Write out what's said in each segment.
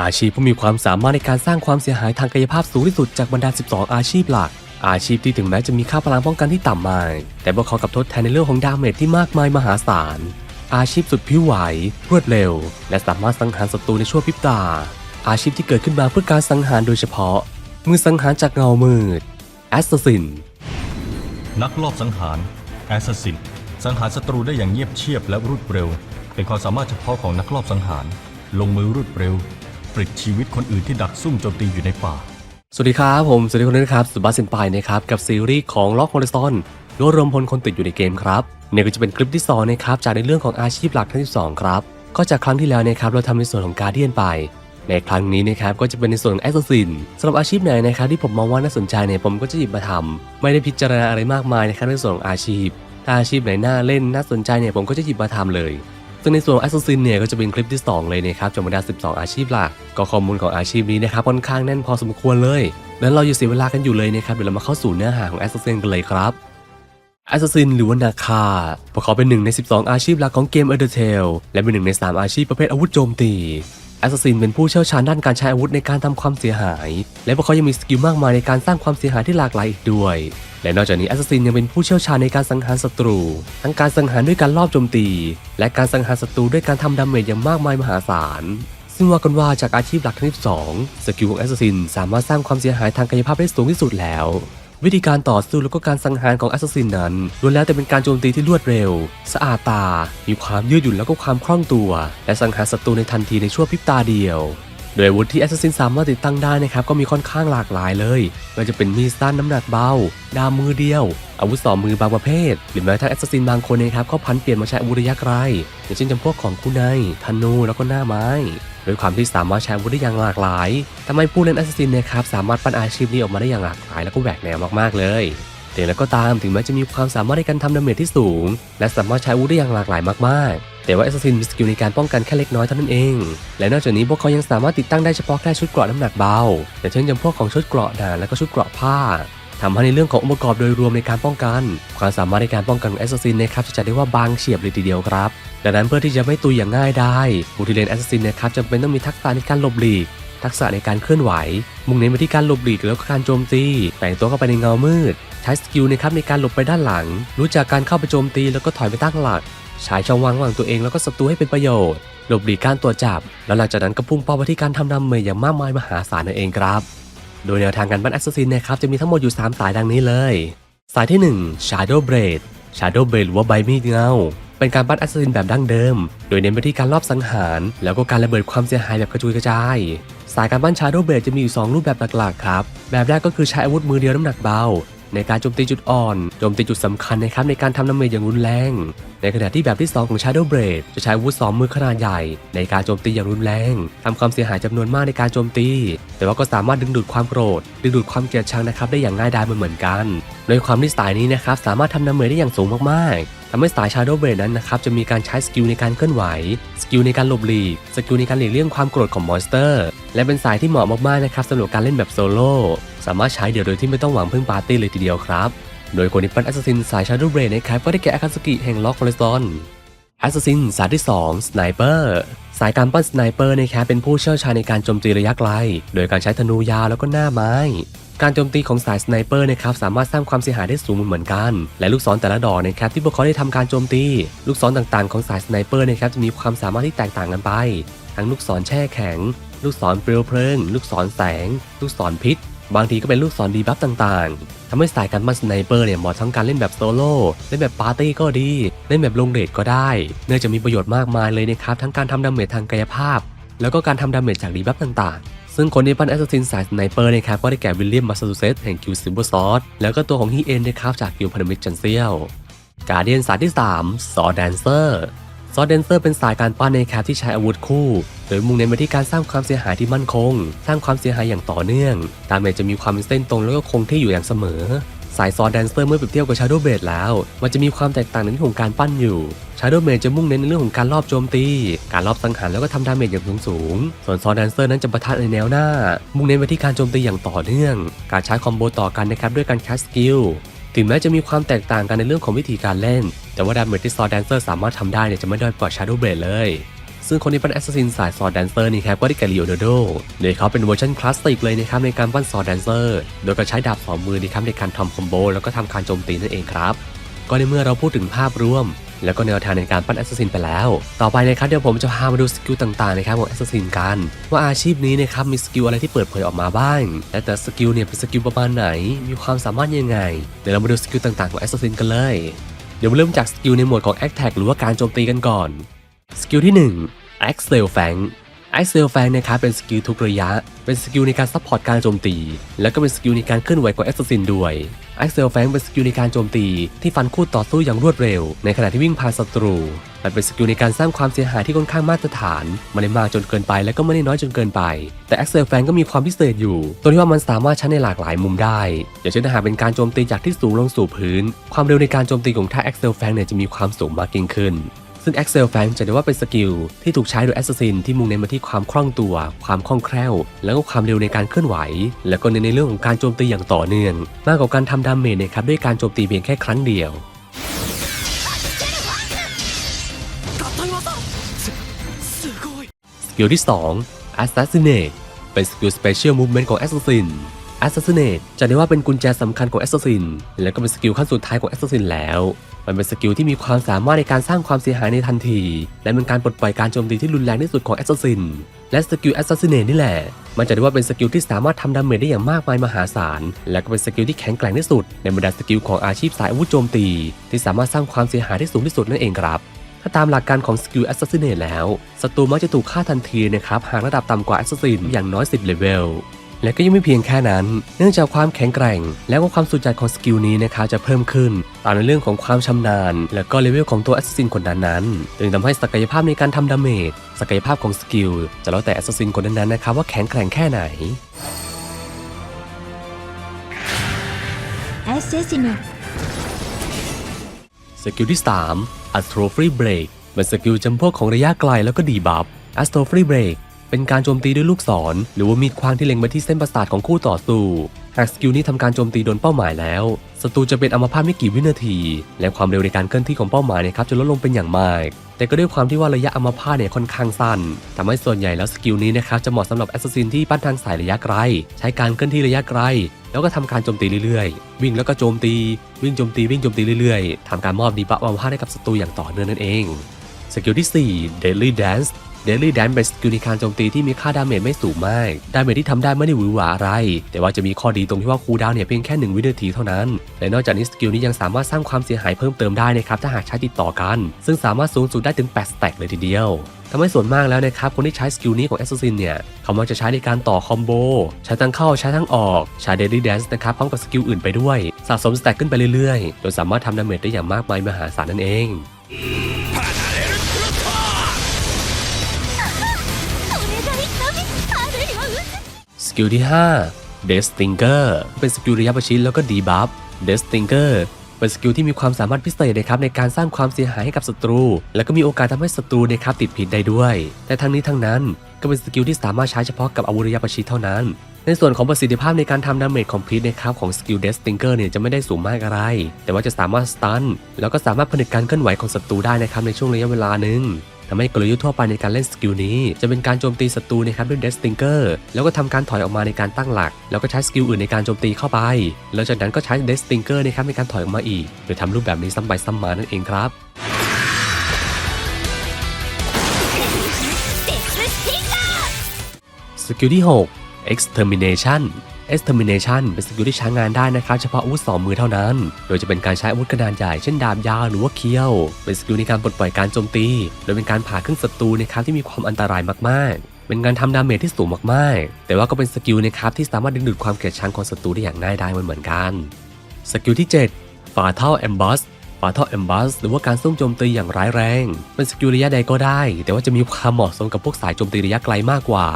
อาชีพผู้มีความสามารถในการสร้างความเสียหายทางกายภาพสูงที่สุดจากบรรดา 12 อาชีพหลัก อาชีพที่ถึงแม้จะมีค่าพลังป้องกันที่ต่ำมาแต่พวกเขากับทดแทนในเรื่องของดาเมจที่มากมายมหาศาล อาชีพสุดผิวไหว รวดเร็ว และสามารถสังหารศัตรูในชั่วพริบตา อาชีพที่เกิดขึ้นมาเพื่อการสังหารโดยเฉพาะ มือสังหารจากเงามืดแอสซัสซินนักลอบสังหารแอสซัสซินสังหารศัตรูได้อย่างเงียบเชียบและรวดเร็ว เป็นความสามารถเฉพาะของนักลอบสังหาร ลงมือรวดเร็ว ปลิดชีวิตคนอื่นที่ดักซุ่มโจมตีอยู่ในป่า สวัสดีครับผม สวัสดีคนด้นะครับสุบัสเซนปายนะครับกับซีรีส์ของล็อกโฮลิซอนรวบรวมพลคนติดอยู่ในเกมครับเนี่ยก็จะเป็นคลิปที่สองนะครับจากในเรื่องของอาชีพหลักทั้ง 12 ครับ ก็จากครั้งที่แล้วนะครับเราทำในส่วนของการเดียนไป ในครั้งนี้นะครับก็จะเป็นในส่วนของแอสซัสซินสำหรับอาชีพไหนนะครับที่ผมมองว่าน่าสนใจเนี่ยผมก็จะหยิบมาทำไม่ได้พิจารณาอะไรมากมายนะครับในส่วนของอาชีพถ้าอาชีพไหนน่าเล่นน่าสนใจเนี่ยผมก็จะหยิบมาทำเลย ซึ่งในส่วนของ Assassin เนี่ยก็จะเป็นคลิปที่ 2 เลยนะครับจากบรรดา 12 อาชีพหลัก ก็ข้อมูลของอาชีพนี้นะครับค่อนข้างแน่นพอสมควรเลยนั้นเราอย่าเสียเวลากันอยู่เลยนะครับเดี๋ยวเรามาเข้าสู่เนื้อหาของ Assassin กันเลยครับ Assassin หรือว่านาคาพวกเขาเป็นหนึ่งใน 12 อาชีพหลักของเกม Undertale และเป็นหนึ่งใน 3 อาชีพประเภทอาวุธโจมตี Assassin เป็นผู้เชี่ยวชาญด้านการใช้อาวุธในการทำความเสียหาย และพวกเขายังมีสกิลมากมายในการสร้างความเสียหายที่หลากหลายอีกด้วย และนอกจากนี้ Assassin ยังเป็นผู้เชี่ยวชาญในการสังหารศัตรู ทั้งการสังหารด้วยการลอบโจมตี และการสังหารศัตรูด้วยการทำดาเมจอย่างมากมายมหาศาลซึ่งว่ากันว่าจากอาชีพหลักทั้ง12สกิลของ Assassin สามารถสร้างความเสียหายทางกายภาพได้สูงที่สุดแล้ว วิธีการต่อสู้แล้วก็การสังหารของ Assassin นั้นล้วนแล้วแต่เป็นการโจมตีที่รวดเร็ว สะอาดตา มีความยืดหยุ่นแล้วก็ความคล่องตัว และสังหารศัตรูในทันทีในชั่วพริบตาเดียวโดยอาวุธที่ Assassin สามารถติดตั้งได้นะครับก็มีค่อนข้างหลากหลายเลยไม่ว่าจะเป็นมีดสั้นน้ำหนักเบา ดามมือเดียว อาวุธสองมือบางประเภท หรือแม้กระทั่ง Assassin บางคนนะครับก็พันเปลี่ยนมาใช้อาวุธระยะไกลอย่างเช่นจำพวกของคู่ในธนูแล้วก็หน้าไม้ โดยความที่สามารถใช้อาวุธได้อย่างหลากหลายทำให้ผู้เล่น Assassin นะครับสามารถปั้นอาชีพนี้ออกมาได้อย่างหลากหลาย แล้วก็แหวกแนวมากๆเลยแต่แล้วก็ตามถึงแม้จะมีความสามารถในการทำดาเมจที่สูง และสามารถใช้อาวุธได้อย่างหลากหลายมากๆ แต่ว่า Assassin มีสกิลในการป้องกันแค่เล็กน้อยเท่านั้นเอง และนอกจากนี้พวกเขายังสามารถติดตั้งได้เฉพาะแค่ชุดเกราะน้ำหนักเบาอย่างเช่นจำพวกของชุดเกราะหนาและก็ชุดเกราะผ้า ทำให้ในเรื่องขององค์ประกอบโดยรวมในการป้องกัน ความสามารถในการป้องกันของ Assassin นนะครับจะจัดได้ว่าบางเฉียบเลยทีเดียวครับ ดังนั้นเพื่อที่จะไม่ตุยอย่างง่ายได้ผู้ที่เล่น Assassin นนะครับจำเป็นต้องมีทักษะในการหลบหลีก ทักษะในการเคลื่อนไหว มุ่งเน้นไปที่การหลบหลีกแล้วก็การโจมตีแต่งตัวเข้าไปในเงามืด ใช้สกิลนะครับในการหลบไปด้านหลัง รู้จักการเข้าไปโจมตีแล้วก็ถอยไปตั้งหลักใช้ช่องว่างระหว่างตัวเองแล้วก็ศัตรูให้เป็นประโยชน์หลบหลีกการตรวจจับ แล้วหลังจากนั้นก็พุ่งเป้าไปที่การทำดาเมจอย่างมากมายมหาศาลนั่นเองครับ โดยแนวทางการบันแอสซัสซินนะครับจะมีทั้งหมดอยู่ 3 สายดังนี้เลย สายที่ 1 Shadow Blade Shadow Blade หรือว่าใบมีดเงา เป็นการปั้นแอสซัสซินแบบดั้งเดิม โดยเน้นไปที่การลอบสังหาร แล้วก็การระเบิดความเสียหายแบบกระจุยกระจาย สายการบัน Shadow Blade จะมีอยู่ 2 รูปแบบหลักๆครับ แบบแรกก็คือใช้อาวุธมือเดียวน้ำหนักเบา ในการโจมตีจุดอ่อนโจมตีจุดสำคัญนะครับในการทำดาเมจอย่างรุนแรง ในขณะที่แบบที่ 2 ของ Shadow Blade จะใช้อาวุธสองมือขนาดใหญ่ ในการโจมตีอย่างรุนแรงทำความเสียหายจำนวนมากในการโจมตี แต่ว่าก็สามารถดึงดูดความโกรธ ดึงดูดความเกลียดชังนะครับได้อย่างง่ายดายเหมือนกัน โดยความที่สายนี้นะครับสามารถทำดาเมจได้อย่างสูงมากๆ ทำให้สาย Shadow Blade นั้นนะครับจะมีการใช้สกิลในการเคลื่อนไหว สกิลในการหลบหลีก สกิลในการหลีกเลี่ยงความโกรธของมอนสเตอร์ และเป็นสายที่เหมาะมากๆนะครับสำหรับการเล่นแบบโซโล่ สามารถใช้เดี่ยวโดยที่ไม่ต้องหวังพึ่งปาร์ตี้เลยทีเดียวครับ โดยคนที่ปั้นแอสซัสซินสาย Shadow Blade นะครับก็ได้แก่อาคาสกิแห่งล็อกคอเลสตอนแอสซัสซินสายที่2สไนเปอร์สายการปั้นสไนเปอร์นะครับเป็นผู้เชี่ยวชาญในการโจมตีระยะไกล โดยการใช้ธนูยาวแล้วก็หน้าไม้ การโจมตีของสายสไนเปอร์นะครับสามารถสร้างความเสียหายได้สูงเหมือนกัน และลูกศรแต่ละดอกนะครับที่พวกเขาได้ทำการโจมตี ลูกศรต่างๆของสายสไนเปอร์นะครับจะมีความสามารถที่แตกต่างกันไป ทั้งลูกศรแช่แข็ง ลูกศรเปลวเพลิง ลูกศรแสง ลูกศรพิษ บางทีก็เป็นลูกศรดีบัฟต่างๆทำให้สายการปั้นสไนเปอร์เนี่ยเหมาะทั้งการเล่นแบบโซโล่เล่นแบบปาร์ตี้ก็ดี เล่นแบบลงเรทก็ได้ เนื่องจากมีประโยชน์มากมายเลยนะครับทั้งการทำดาเมจทางกายภาพ แล้วก็การทำดาเมจจากดีบัฟต่างๆ ซึ่งคนที่ปั้นแอสซัสซินสายสไนเปอร์นะครับก็ได้แก่วิลเลียมมาซาซูเซตแห่งกิลซิมเบอร์ซอสแล้วก็ตัวของฮีเอ็นนะครับจากกิลพันธมิตรจันเซียลการเดียนสายที่ 3 ซอแดนเซอร์ซอแดนเซอร์เป็นสายการปั้นในแคปที่ใช้อาวุธคู่ โดยมุ่งเน้นไปที่การสร้างความเสียหายที่มั่นคง สร้างความเสียหายอย่างต่อเนื่อง ตามเมจจะมีความเป็นเส้นตรงแล้วก็คงที่อยู่อย่างเสมอ สายซอแดนเซอร์เมื่อเปรียบเทียบกับชาร์โดเบดแล้ว มันจะมีความแตกต่างในเรื่องของการปั้นอยู่ชาร์โดเบดจะมุ่งเน้นในเรื่องของการลอบโจมตี การลอบสังหารแล้วก็ทำดาเมจอย่างสูงสูง ส่วนซอแดนเซอร์นั้นจะประทะในแนวหน้า มุ่งเน้นไปที่การโจมตีอย่างต่อเนื่อง การใช้คอมโบต่อกันนะครับด้วยการแคสสกิลถึงแม้จะมีความแตกต่างกันในเรื่องของวิธีการเล่น แต่ว่าดาเมจที่ซอแดนเซอร์สามารถทำได้เนี่ยจะไม่ด้อยกว่า Shadow Blade เลย ซึ่งคนที่เป็นแอสซัสซินสายซอร์แดนเซอร์นี่ครับก็ได้แก่ลีโอนาร์โดโดยเขาเป็นเวอร์ชันคลาสสิกเลยนะครับในการปั้นซอร์แดนเซอร์ โดยการใช้ดาบสองมือนะครับในการทำคอมโบแล้วก็ทำการโจมตีนั่นเองครับ ก็ในเมื่อเราพูดถึงภาพรวม แล้วก็แนวทางในการปั้นแอสซัสซินไปแล้ว ต่อไปนะครับเดี๋ยวผมจะพามาดูสกิลต่างๆนะครับของแอสซัสซินกัน ว่าอาชีพนี้นะครับมีสกิลอะไรที่เปิดเผยออกมาบ้าง และแต่สกิลเนี่ยเป็นสกิลประมาณไหน มีความสามารถยังไง เดี๋ยวเรามาดูสกิลต่างๆของแอสซัสซินกันเลย เดี๋ยวมาเริ่มจากสกิลในหมดของ a t t a c k หรือว่าการโจมตีกันก่อน สกิลที่1 Axel Fang Axel Fang นะครับเป็นสกิลทุกระยะ เป็นสกิลในการซัพพอร์ตการโจมตี แล้วก็เป็นสกิลในการเคลื่อนไหวของ Assassin ด้วย Axel Fang เป็นสกิลในการโจมตี ที่ฟันคู่ต่อสู้อย่างรวดเร็ว ในขณะที่วิ่งผ่านศัตรู มันเป็นสกิลในการสร้างความเสียหายที่ค่อนข้างมาตรฐานไม่ได้มากจนเกินไปและก็ไม่ได้น้อยจนเกินไป แต่ Axel Fang ก็มีความพิเศษอยู่ตรงที่ว่ามันสามารถใช้ในหลากหลายมุมได้ อย่างเช่นถ้าหากเป็นการโจมตีจากที่สูงลงสู่พื้น ความเร็วในการโจมตีของท่า Axel Fang เนี่ยจะมีความสูงมากยิ่งขึ้น ซึ่ง Axel Fang จะได้ว่าเป็นสกิลที่ถูกใช้โดย Assassin ที่มุ่งเน้นมาที่ความคล่องตัว ความคล่องแคล่ว แล้วก็ความเร็วในการเคลื่อนไหว แล้วก็เน้นในเรื่องของการโจมตีอย่างต่อเนื่อง มากกว่าการทำดาเมจนะครับด้วยการโจมตีเพียงแค่ครั้งเดียวสกิลที่ 2 Assassinate เป็นสกิล Special Movement ของ Assassin Assassinate จะได้ว่าเป็นกุญแจสำคัญของ Assassin และก็เป็นสกิลขั้นสุดท้ายของ Assassin แล้ว มันเป็นสกิลที่มีความสามารถในการสร้างความเสียหายในทันที และเป็นการปลดปล่อยการโจมตีที่รุนแรงที่สุดของ Assassin และสกิล Assassinate นี่แหละ มันจะได้ว่าเป็นสกิลที่สามารถทำดาเมจได้อย่างมากมายมหาศาล และก็เป็นสกิลที่แข็งแกร่งที่สุด ในบรรดาสกิลของอาชีพสายอาวุธโจมตี ที่สามารถสร้างความเสียหายที่สูงที่สุดนั่นเองครับถ้าตามหลักการของสกิล Assassinate แล้วศัตรูมักจะถูกฆ่าทันทีนะครับหากระดับต่ำกว่า Assassin อย่างน้อย 10เลเวล และก็ยังไม่เพียงแค่นั้น เนื่องจากความแข็งแกร่ง และก็ความสุดจัดของสกิลนี้นะครับจะเพิ่มขึ้น ตามในเรื่องของความชำนาญ และก็เลเวลของตัว Assassin คนนั้นๆจึงทำให้ศักยภาพในการทำดาเมจศักยภาพของสกิลจะแล้วแต่ Assassin คนนั้นๆนะครับว่าแข็งแกร่งแค่ไหนแอสเซซิโนสกิลที่ 3 Astro Free Break เป็นสกิลจำพวกของระยะไกลแล้วก็ดีบัฟ Astro Free Break เป็นการโจมตีด้วยลูกศร หรือว่ามีดควางที่เล็งไปที่เส้นประสาทของคู่ต่อสู้ หากสกิลนี้ทำการโจมตีโดนเป้าหมายแล้วศัตรูจะเป็นอัมพาตไม่กี่วินาที และความเร็วในการเคลื่อนที่ของเป้าหมายเนะครับจะลดลงเป็นอย่างมาก แต่ก็ด้วยความที่ว่าระยะอัมพาตเนี่ยค่อนข้างสั้นทำให้ส่วนใหญ่แล้วสกิลนี้นะครับจะเหมาะสำหรับแอสซัสซินที่ปั้นทางสายระยะไกล ใช้การเคลื่อนที่ระยะไกล แล้วก็ทำการโจมตีเรื่อยๆ วิ่งแล้วก็โจมตี วิ่งโจมตีวิ่งโจมตีเรื่อยๆทำการมอบดีบัฟอัมพาตให้กับศัตรูอย่างต่อเนื่องนั่นเองสกิลที่4 Daily Dance Daily Dance เป็นสกิลในการโจมตีที่มีค่าดาเมจไม่สูงมาก ดาเมจที่ทำได้ไม่ได้หวือหวาอะไร แต่ว่าจะมีข้อดีตรงที่ว่าคูลดาวเนี่ยเพียงแค่ 1 วินาทีเท่านั้น และนอกจากนี้สกิลนี้ยังสามารถสร้างความเสียหายเพิ่มเติมได้นะครับถ้าหากใช้ติดต่อกัน ซึ่งสามารถสูงสุดได้ถึง8สแต็กเลยทีเดียวทำให้ส่วนมากแล้วนะครับ คนที่ใช้สกิลนี้ของ Assassin เนี่ย เขามักจะใช้ในการต่อคอมโบ ใช้ทั้งเข้าใช้ทั้งออก ใช้ Daily Dance นะครับ พร้อมกับสกิลอื่นไปด้วย สะสมสแต็กขึ้นไปเรื่อยๆโดยสามารถทำดาเมจได้อย่างมากมายมหาศาลนั่นเอง กิลที่5 d e s t i n g e r เป็นสกิลระยะประชิดแล้วก็ดีบัฟ d e s t i n g e r เป็นสกิลที่มีความสามารถพิเศษนะครับในการสร้างความเสียหายให้กับศัตรู และก็มีโอกาสทำให้ศัตรูนะครับติดพิษได้ด้วย แต่ทั้งนี้ทั้งนั้นก็เป็นสกิลที่สามารถใช้เฉพาะกับอาวุธระยะประชิดเท่านั้น ในส่วนของประสิทธิภาพในการทำดาเมจของพิษนะครับของสกิล d e s t i n g e r เนี่ยจะไม่ได้สูงมากอะไร แต่ว่าจะสามารถสตันแล้วก็สามารถผนึกการเคลื่อนไหวของศัตรูได้นะครับในช่วงระยะเวลาหนึ่ง ทำให้กลยุทธ์ทั่วไปในการเล่นสกิลนี้ จะเป็นการโจมตีศัตรูนะครับด้วยเดสติงเกอร์แล้วก็ทำการถอยออกมาในการตั้งหลัก แล้วก็ใช้สกิลอื่นในการโจมตีเข้าไป แล้วจากนั้นก็ใช้เดสติงเกอร์นะครับในการถอยออกมาอีกโดยทำรูปแบบนี้ซ้ำไปซ้ำมานั่นเองครับสกิลที่ 6 extermination extermination เป็นสกิลที่ใช้งานได้นะครับเฉพาะอาวุธสองมือเท่านั้น โดยจะเป็นการใช้อาวุธขนาดใหญ่เช่นดาบยาวหรือว่าเคี้ยว เป็นสกิลในการปลดปล่อยการโจมตี โดยเป็นการผ่าครึ่งศัตรูนะครับที่มีความอันตรายมากๆ เป็นการทำดาเมจที่สูงมากๆ แต่ว่าก็เป็นสกิลนะครับที่สามารถดึงดูดความเกลียดชังของศัตรูได้อย่างง่ายดายเหมือนกัน สกิลที่ 7 Fatal Emboss Fatal Emboss หรือว่าการซุ่มโจมตีอย่างร้ายแรง เป็นสกิลระยะใดก็ได้ แต่ว่าจะมีความเหมาะสมกับพวกสายโจมตีระยะไกลมากกว่า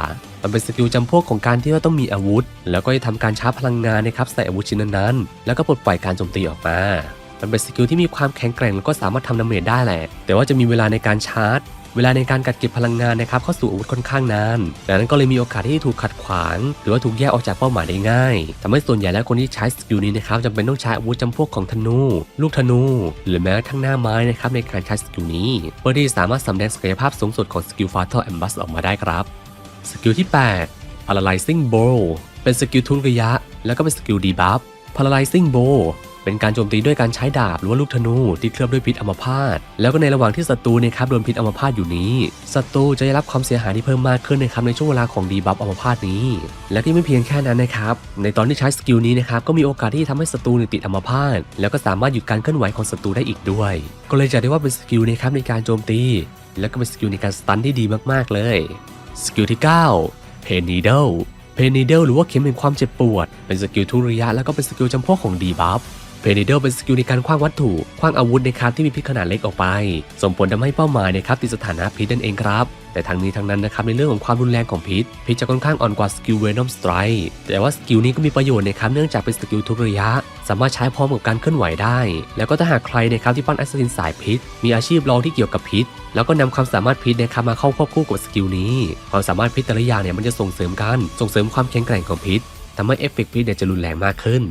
มันเป็นสกิลจำพวกของการที่ว่าต้องมีอาวุธ แล้วก็จะทำการชาร์จพลังงานนะครับใส่อาวุธชิ้นนั้นๆ แล้วก็ปลดปล่อยการโจมตีออกมามันเป็นสกิลที่มีความแข็งแกร่งแล้วก็สามารถทำดาเมจได้แหละ แต่ว่าจะมีเวลาในการชาร์จ เวลาในการกัดเก็บพลังงานนะครับเข้าสู่อาวุธค่อนข้างนานดังนั้นก็เลยมีโอกาสที่ถูกขัดขวาง หรือว่าถูกแยกออกจากเป้าหมายได้ง่ายทำให้ส่วนใหญ่แล้วคนที่ใช้สกิลนี้นะครับจำเป็นต้องใช้อาวุธจำพวกของธนู ลูกธนู หรือแม้กระทั่งหน้าไม้นะครับในการใช้สกิลนี้ เพื่อที่จะสามารถสำแดงศักยภาพสูงสุดของสกิล Fatal Ambush ออกมาได้ครับ สกิลที่ 8 Paralyzing Blow เป็นสกิลทุนระยะ แล้วก็เป็นสกิลดีบัฟ Paralyzing Blow เป็นการโจมตีด้วยการใช้ดาบหรือว่าลูกธนูที่เคลือบด้วยพิษอัมพาต แล้วก็ในระหว่างที่ศัตรูนะครับโดนพิษอัมพาตอยู่นี้ ศัตรูจะได้รับความเสียหายที่เพิ่มมากขึ้นนะครับในช่วงเวลาของดีบัฟอัมพาตนี้ และที่ไม่เพียงแค่นั้นนะครับ ในตอนที่ใช้สกิลนี้นะครับก็มีโอกาสที่ทำให้ศัตรูติดอัมพาต แล้วก็สามารถหยุดการเคลื่อนไหวของศัตรูได้อีกด้วย ก็เลยจะได้ว่าเป็นสกิลนะครับในการโจมตี แล้วก็เป็นสกิลในการสตันที่ดีมากๆเลย สกิลที่ 9 Pain Needle Pain Needle หรือว่าเข็มแห่งความเจ็บปวด เป็นสกิลทุริยะแล้วก็เป็นสกิลจำพวกของดีบัฟเพนิเดลเป็นสกิลในการคว้างวัตถุ คว้างอาวุธในครับที่มีพิษขนาดเล็กออกไป ส่งผลทำให้เป้าหมายนะครับติดสถานะพิษนั่นเองครับ แต่ทั้งนี้ทั้งนั้นนะครับในเรื่องของความรุนแรงของพิษพิษจะค่อนข้างอ่อนกว่าสกิลเวนอมสไตร์แต่ว่าสกิลนี้ก็มีประโยชน์นะครับเนื่องจากเป็นสกิลทุกระยะ สามารถใช้พร้อมกับการเคลื่อนไหวได้ แล้วก็ถ้าหากใครนะครับที่ปั้นแอสซินสายพิษ มีอาชีพรองที่เกี่ยวกับพิษ แล้วก็นำความสามารถพิษนะครับมาเข้าควบคู่กับสกิลนี้ความสามารถพิษแต่ละอย่างเนี่ยมันจะส่งเสริมกันส่งเสริมความแข็งแกร่งของพิษทำให้เอฟเฟกต์พิษเนี่ยจะรุนแรงมากขึ้น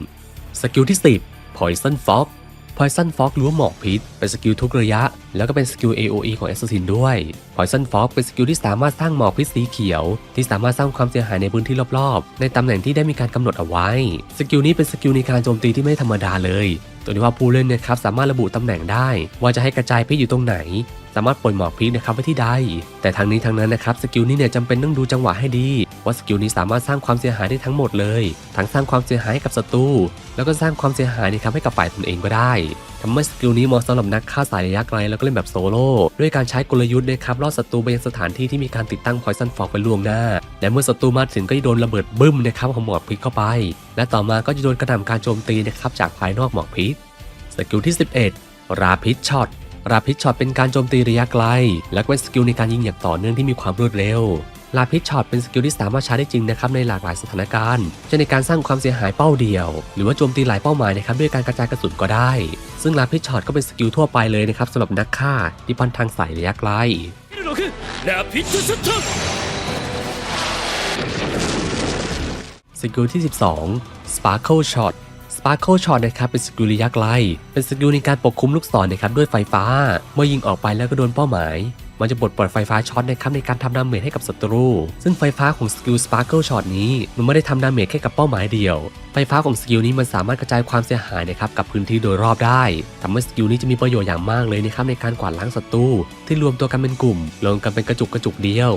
สกิลที่ 10 Poison Fog Poison Fog หรือว่าหมอกพิษ เป็นสกิลทุกระยะ แล้วก็เป็นสกิล AOE ของ Assassin ด้วย Poison Fog เป็นสกิลที่สามารถสร้างหมอกพิษสีเขียว ที่สามารถสร้างความเสียหายในพื้นที่รอบๆ ในตำแหน่งที่ได้มีการกำหนดเอาไว้ สกิลนี้เป็นสกิลในการโจมตีที่ไม่ธรรมดาเลยตัวที่ว่าผู้เล่นเนะครับสามารถระบุตำแหน่งได้ ว่าจะให้กระจายพิษอยู่ตรงไหน สามารถปล่อยหมอกพิษนะครับไว้ที่ใด แต่ทางนี้ทางนั้นนะครับสกิลนี้เนี่ยจำเป็นต้องดูจังหวะให้ดี ว่าสกิลนี้สามารถสร้างความเสียหายได้ทั้งหมดเลย ทั้งสร้างความเสียหายกับศัตรู แล้วก็สร้างความเสียหายนะครับให้กับฝ่ายตนเองก็ได้ทำให้สกิลนี้เหมาะสำหรับนักฆ่าสายระยะไกลแล้วก็เล่นแบบโซโล่ด้วยการใช้กลยุทธ์นะครับล่อศัตรูไปยังสถานที่ที่มีการติดตั้ง Poison Fog ไว้ล่วงหน้า และเมื่อศัตรูมาถึงก็จะโดนระเบิดบึ้มนะครับของหมอกพิษเข้าไป และต่อมาก็จะโดนกระหน่ำการโจมตีนะครับจากภายนอกหมอกพิษสกิลที่ 11 ราพิชช็อตราพิชช็อตเป็นการโจมตีระยะไกล และเป็นสกิลในการยิงอย่างต่อเนื่องที่มีความรวดเร็ว ลาพิชช็อตเป็นสกิลที่สามารถใช้ได้จริงนะครับในหลากหลายสถานการณ์เช่นในการสร้างความเสียหายเป้าเดียว หรือว่าโจมตีหลายเป้าหมายนะครับด้วยการกระจายกระสุนก็ได้ ซึ่งลาพิชช็อตก็เป็นสกิลทั่วไปเลยนะครับสำหรับนักฆ่าที่พันทางสายระยะไกลลาพิชช็อสกิลที่ 12 Sparkle Shot Sparkle Shot นะครับเป็นสกิลระยะไกล เป็นสกิลในการปกคุมลูกศรนนะครับด้วยไฟฟ้า เมื่อยิงออกไปแล้วก็โดนเป้าหมาย มันจะบดปล่อยไฟฟ้าช็อตนะครับในการทำดาเมจให้กับศัตรู ซึ่งไฟฟ้าของสกิลสปาร์เกิลช็อตนี้มันไม่ได้ทำดาเมจแค่กับเป้าหมายเดียว ไฟฟ้าของสกิลนี้มันสามารถกระจายความเสียหายนะครับกับพื้นที่โดยรอบได้ทำให้สกิลนี้จะมีประโยชน์อย่างมากเลยนะครับในการกวาดล้างศัตรูที่รวมตัวกันเป็นกลุ่มลงกันเป็นกระจุกกระจุกเดียว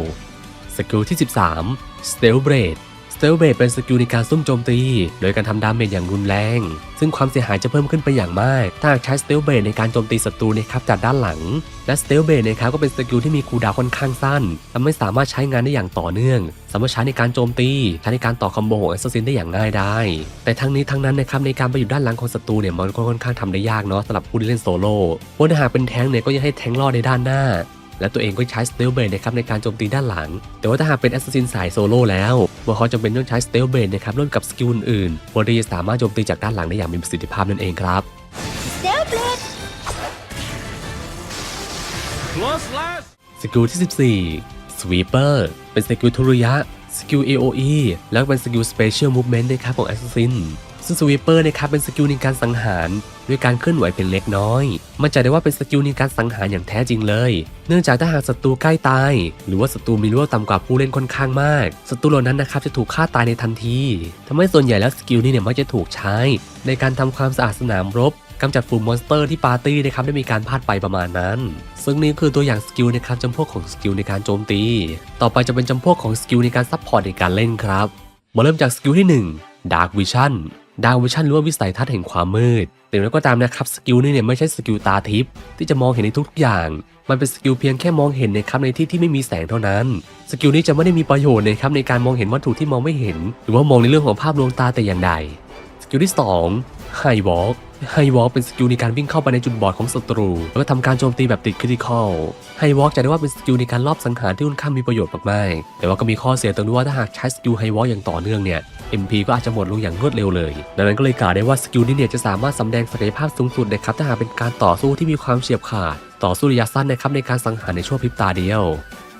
สกิลที่ 13 s t e a l Blade สเตลเบดเป็นสกิลในการซุ่มโจมตี โดยการทำดาเมจอย่างรุนแรง ซึ่งความเสียหายจะเพิ่มขึ้นไปอย่างมาก ถ้าใช้สเตลเบดในการโจมตีศัตรูนะครับจากด้านหลัง และสเตลเบดนะครับก็เป็นสกิลที่มีคูลดาวค่อนข้างสั้นทำให้สามารถใช้งานได้อย่างต่อเนื่อง สามารถใช้ในการโจมตี ใช้ในการต่อคอมโบของแอสซัสซินได้อย่างง่ายได้ แต่ทั้งนี้ทั้งนั้นนะครับในการไปอยู่ด้านหลังของศัตรูเนี่ยมันก็ค่อนข้างทำได้ยากเนาะสำหรับผู้ที่เล่นโซโล่เพราะถ้าหากเป็นแทงเนี่ยก็ยังให้แทงรอดในด้านหน้าและตัวเองก็ใช้สเตลเบนนะครับในการโจมตีด้านหลัง แต่ว่าถ้าหากเป็นแอสซัสซินสายโซโล่แล้ว เมื่อเขาจำเป็นต้องใช้สเตลเบนนะครับร่วมกับสกิลอื่นๆบอดีสามารถโจมตีจากด้านหลังได้อย่างมีประสิทธิภาพนั่นเองครับ Close last สกิลที่ 14 Sweeper เป็นสกิลทุระยะ สกิล AOE แล้วก็เป็นสกิล Special Movement นะครับของ Assassin ซึ่ง Sweeper นะครับเป็นสกิลในการสังหาร ด้วยการเคลื่อนไหวเป็นเล็กน้อย มันจะได้ว่าเป็นสกิลในการสังหารอย่างแท้จริงเลย เนื่องจากถ้าหากศัตรูใกล้ตาย หรือว่าศัตรูมีรั้วต่ำกว่าผู้เล่นค่อนข้างมากศัตรูเหล่านั้นนะครับจะถูกฆ่าตายในทันทีทำให้ส่วนใหญ่แล้วสกิลนี้เนี่ยมักจะถูกใช้ ในการทำความสะอาดสนามรบกำจัดฝูงมอนสเตอร์ที่ปาร์ตี้นะครับได้มีการพลาดไปประมาณนั้น ซึ่งนี่คือตัวอย่างสกิลนะครับจำพวกของสกิลในการโจมตี ต่อไปจะเป็นจำพวกของสกิลในการซัพพอร์ตในการเล่นครับ มาเริ่มจากสกิลที่1 Dark Vision Dark Vision หรือว่าวิสัยทัศน์แห่งความมืด แต่แล้วก็ตามนะครับสกิลนี้เนี่ยไม่ใช่สกิลตาทิพย์ที่จะมองเห็นในทุกอย่าง มันเป็นสกิลเพียงแค่มองเห็นนะครับในที่ที่ไม่มีแสงเท่านั้น สกิลนี้จะไม่ได้มีประโยชน์นะครับในการมองเห็นวัตถุที่มองไม่เห็น หรือว่ามองในเรื่องของภาพลวงตาแต่อย่างใด สกิลที่2 High Walk High Walk เป็นสกิลในการวิ่งเข้าไปในจุดบอดของศัตรู แล้วก็ทำการโจมตีแบบติดคริติคอล High Walk จะได้ว่าเป็นสกิลในการลอบสังหารที่ค่อนข้างมีประโยชน์มากๆแต่ว่าก็มีข้อเสียตรงที่ว่าถ้าหากใช้สกิล High Walk อย่างต่อเนื่องเนี่ย MP ก็อาจจะหมดลงอย่างรวดเร็วเลย ดังนั้นก็เลยกล่าวได้ว่าสกิลนี้เนี่ยจะสามารถสำแดงศักยภาพสูงสุดนะครับถ้าหากเป็นการต่อสู้ที่มีความเฉียบขาดตต่อสู้ระยะสั้นนะครับในการสังหารในช่วงพริบตาเดียว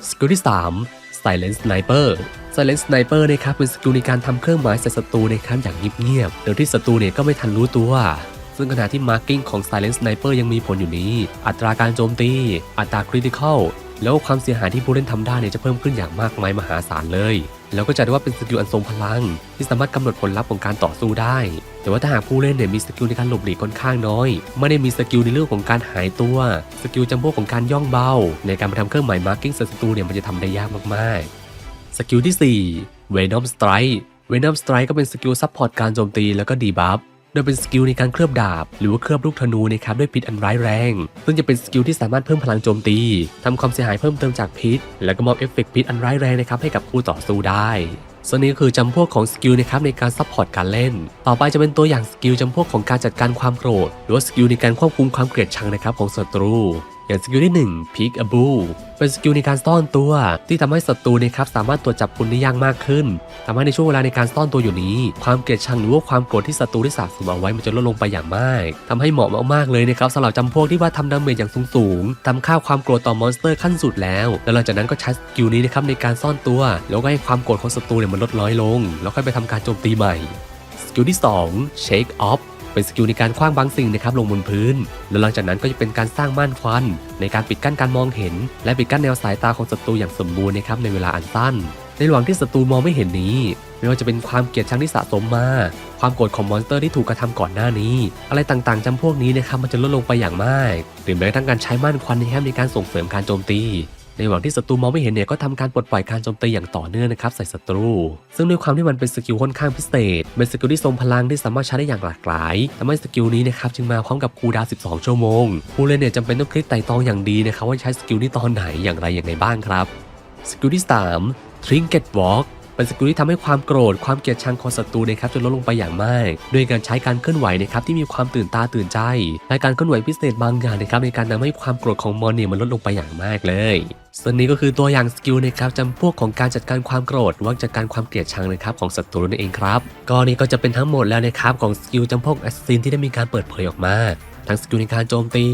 สกิลที่3 Silent Sniper Silent Sniper นะครับเป็นสกิลในการทำเครื่องหมายใส่ศัตรูนะครับอย่างเงียบๆโดยที่ศัตรูเนี่ยก็ไม่ทันรู้ตัว ซึ่งขณะที่ Marking ของ Silent Sniper ยังมีผลอยู่นี้ อัตราการโจมตี อัตรา Critical แล้วก็ความเสียหายที่ผู้เล่นทำได้เนี่ยจะเพิ่มขึ้นอย่างมากมายมหาศาลเลย แล้วก็จะได้ว่าเป็นสกิลอันทรงพลัง ที่สามารถกำหนดผลลัพธ์ของการต่อสู้ได้ แต่ว่าถ้าหากผู้เล่นเนี่ยมีสกิลในการหลบหลีกค่อนข้างน้อย ไม่ได้มีสกิลในเรื่องของการหายตัว สกิลจำพวกของการย่องเบา ในการไปทำเครื่องหมายมาร์กิ้งศัตรูเนี่ยมันจะทำได้ยากมากๆ สกิลที่4 Venom Strike Venom Strike ก็เป็นสกิลซัพพอร์ตการโจมตีแล้วก็ดีบัฟ โดยเป็นสกิลในการเคลือบดาบ หรือว่าเคลือบลูกธนูนะครับด้วยพิษอันร้ายแรง ซึ่งจะเป็นสกิลที่สามารถเพิ่มพลังโจมตีทำความเสียหายเพิ่มเติมจากพิษ แล้วก็มอบเอฟเฟกต์พิษอันร้ายแรงนะครับให้กับคู่ต่อสู้ได้ส่วนนี้ก็คือจำพวกของสกิลนะครับในการซัพพอร์ตการเล่น ต่อไปจะเป็นตัวอย่างสกิลจำพวกของการจัดการความโกรธ หรือว่าสกิลในการควบคุมความเกลียดชังนะครับของศัตรู อย่างสกิลที่1 Peek a b o o เป็นสกิลในการซ่อนตัว ที่ทำให้ศัตรูนะครับสามารถตรวจจับคุณได้ยากมากขึ้นทำให้ในช่วงเวลาในการซ่อนตัวอยู่นี้ ความเกลียดชังหรือว่าความโกรธที่ศัตรูได้สะสมเอาไว้มันจะลดลงไปอย่างมากทำให้เหมาะมากๆเลยนะครับสำหรับจำพวกที่ว่าทำดาเมจอย่างสูงๆทำค่าความโกรธต่อมอนสเตอร์ขั้นสุดแล้ว แล้วหลังจากนั้นก็ใช้สกิลนี้นะครับในการซ่อนตัว แล้วก็ให้ความโกรธของศัตรูเนี่ยมันลดน้อยลง แล้วค่อยไปทำการโจมตีใหม่สกิลที่2 Shake Off เป็นสกิลในการคว้างบางสิ่งนะครับลงบนพื้น แล้วหลังจากนั้นก็จะเป็นการสร้างม่านควัน ในการปิดกั้นการมองเห็น และปิดกั้นแนวสายตาของศัตรูอย่างสมบูรณ์นะครับในเวลาอันสั้น ในระหว่างที่ศัตรูมองไม่เห็นนี้ ไม่ว่าจะเป็นความเกลียดชังที่สะสมมา ความโกรธของมอนสเตอร์ที่ถูกกระทำก่อนหน้านี้ อะไรต่างๆจำพวกนี้นะครับมันจะลดลงไปอย่างมากหรือแม้กระทั่งการใช้ม่านควันนะครับในการส่งเสริมการโจมตี ในหว่างที่ศัตรูมองไม่เห็นเนี่ยก็ทำการปลดปล่อยการโจมตีอย่างต่อเนื่องนะครับใส่ศัตรู ซึ่งด้วยความที่มันเป็นสกิลค่อนข้างพิเศษ เป็นสกิลที่ทรงพลังที่สามารถใช้ได้อย่างหลากหลายทำให้สกิลนี้นะครับจึงมาพร้อมกับคูดาว 12 ชั่วโมง ผู้เล่นเนี่ยจำเป็นต้องคลิกไต่ตองอย่างดีนะครับว่าใช้สกิลนี้ตอนไหนอย่างไรอย่างไรบ้างครับ สกิลที่ 3 Trinket Walk เป็นสกิลที่ทำให้ความโกรธความเกลียดชังของศัตรูนะครับจนลดลงไปอย่างมากด้วยการใช้การเคลื่อนไหวนะครับที่มีความตื่นตาตื่นใจและการเคลื่อนไหวพิเศษบางอย่างนะครับในการทำให้ความโกรธของมอนเนี่ยมันลดลงไปอย่างมากเลยส่วนนี้ก็คือตัวอย่างสกิลนะครับจำพวกของการจัดการความโกรธว่าจัดการความเกลียดชังนะครับของศัตรูนั่นเองครับก็นี่ก็จะเป็นทั้งหมดแล้วนะครับของสกิลจำพวกแอสซินที่ได้มีการเปิดเผยออกมา ทั้งสกิลในการโจมตี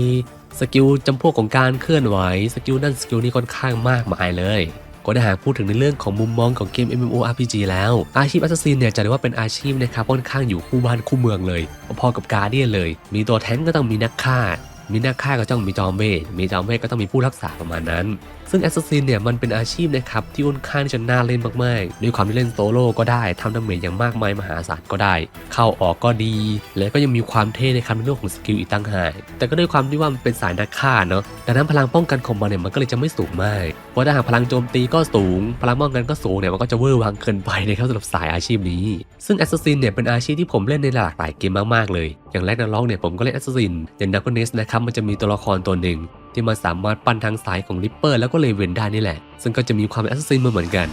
สกิลจำพวกของการเคลื่อนไหว สกิลนั่นสกิลนี้ค่อนข้างมากมายเลย ก็ได้หากพูดถึงในเรื่องของมุมมองของเกม MMORPG แล้ว อาชีพ Assassin เนี่ยจะได้ว่าเป็นอาชีพนะครับค่อนข้างอยู่คู่บ้านคู่เมืองเลย พอกับการเดียเลย มีตัวแทงก็ต้องมีนักฆ่า มีนักฆ่าก็ต้องมีจอมเวทมีจอมเวทก็ต้องมีผู้รักษาประมาณนั้น ซึ่ง Assassin เนี่ยมันเป็นอาชีพนะครับที่ค่อนข้างที่จะน่าเล่นมากๆด้วยความที่เล่นโซโล่ก็ได้ทำดาเมจอย่างมากมายมหาศาลก็ได้ เข้าออกก็ดี แล้วก็ยังมีความเท่ในคำในเรื่องของสกิลอีกตั้งหากแต่ก็ด้วยความที่ว่ามันเป็นสายนักฆ่าเนาะดังนั้นพลังป้องกันของมันเนี่ยมันก็เลยจะไม่สูงมากเพราะถ้าหากพลังโจมตีก็สูง พลังป้องกันก็สูงเนี่ยมันก็จะเวอร์วังเกินไปนะครับสำหรับสายอาชีพนี้ ซึ่ง Assassin เนี่ยเป็นอาชีพที่ผมเล่นในหลากหลายเกมมากๆเลย อย่างแรกนักร้องเนี่ยผมก็เล่น Assassin อย่าง d a r k n e s s นะครับมันจะมีตัวละครตัวหนึ่ง ที่มันสามารถปั้นทางสายของลิปเปอร์แล้วก็เลเวนได้นี่แหละ ซึ่งก็จะมีความแอสซัสซินมาเหมือนกัน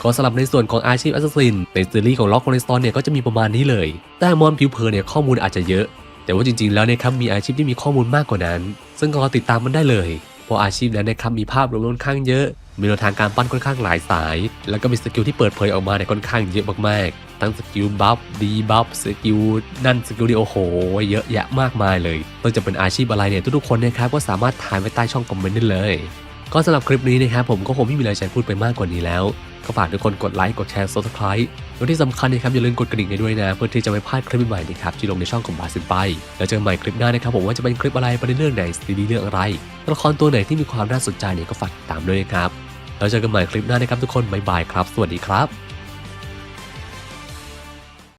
ขอสลับในส่วนของอาชีพแอสซัสซินในซีรีส์ของล็อกคอนสตอนเนี่ยก็จะมีประมาณนี้เลย แต่มอนผิวเผินเนี่ยข้อมูลอาจจะเยอะ แต่ว่าจริงๆแล้วเนี่ยครับมีอาชีพที่มีข้อมูลมากกว่านั้น ซึ่งก็รอติดตามมันได้เลย พราะอาชีพนั้นนะครับมีภาพรวมค่อนข้างเยอะ มีแนวทางการปั้นค่อนข้างหลายสาย แล้วก็มีสกิลที่เปิดเผยออกมาเนี่ยค่อนข้างเยอะมากๆ ทั้งสกิลบัฟดีบัฟสกิลนั่นสกิลดีโอโห เยอะแยะมากมายเลยต้องจะเป็นอาชีพอะไรเนี่ยทุกๆคนนะครับก็สามารถทายไว้ใต้ช่องคอมเมนต์ได้เลย ก็สำหรับคลิปนี้นะครับผมก็คงไม่มีอะไรจะพูดไปมากกว่านี้แล้ว ก็ฝากทุกคนกดไลค์กดแชร์ subscribe และที่สำคัญนะครับอย่าลืมกดกระดิ่งให้ด้วยนะ เพื่อที่จะไม่พลาดคลิปใหม่ๆนะครับที่ลงในช่องของบาสินไป แล้วเจอกันใหม่คลิปหน้านะครับผมว่าจะเป็นคลิปอะไรประเด็นเรื่องไหนซีรีส์เรื่องอะไรละครตัวไหนที่มีความน่าสนใจเนี่ยก็ฝากติดตามด้วยนะครับแล้วเจอกันใหม่คลิปหน้านะครับทุกคนบ๊ายบายครับ สวัสดีครับ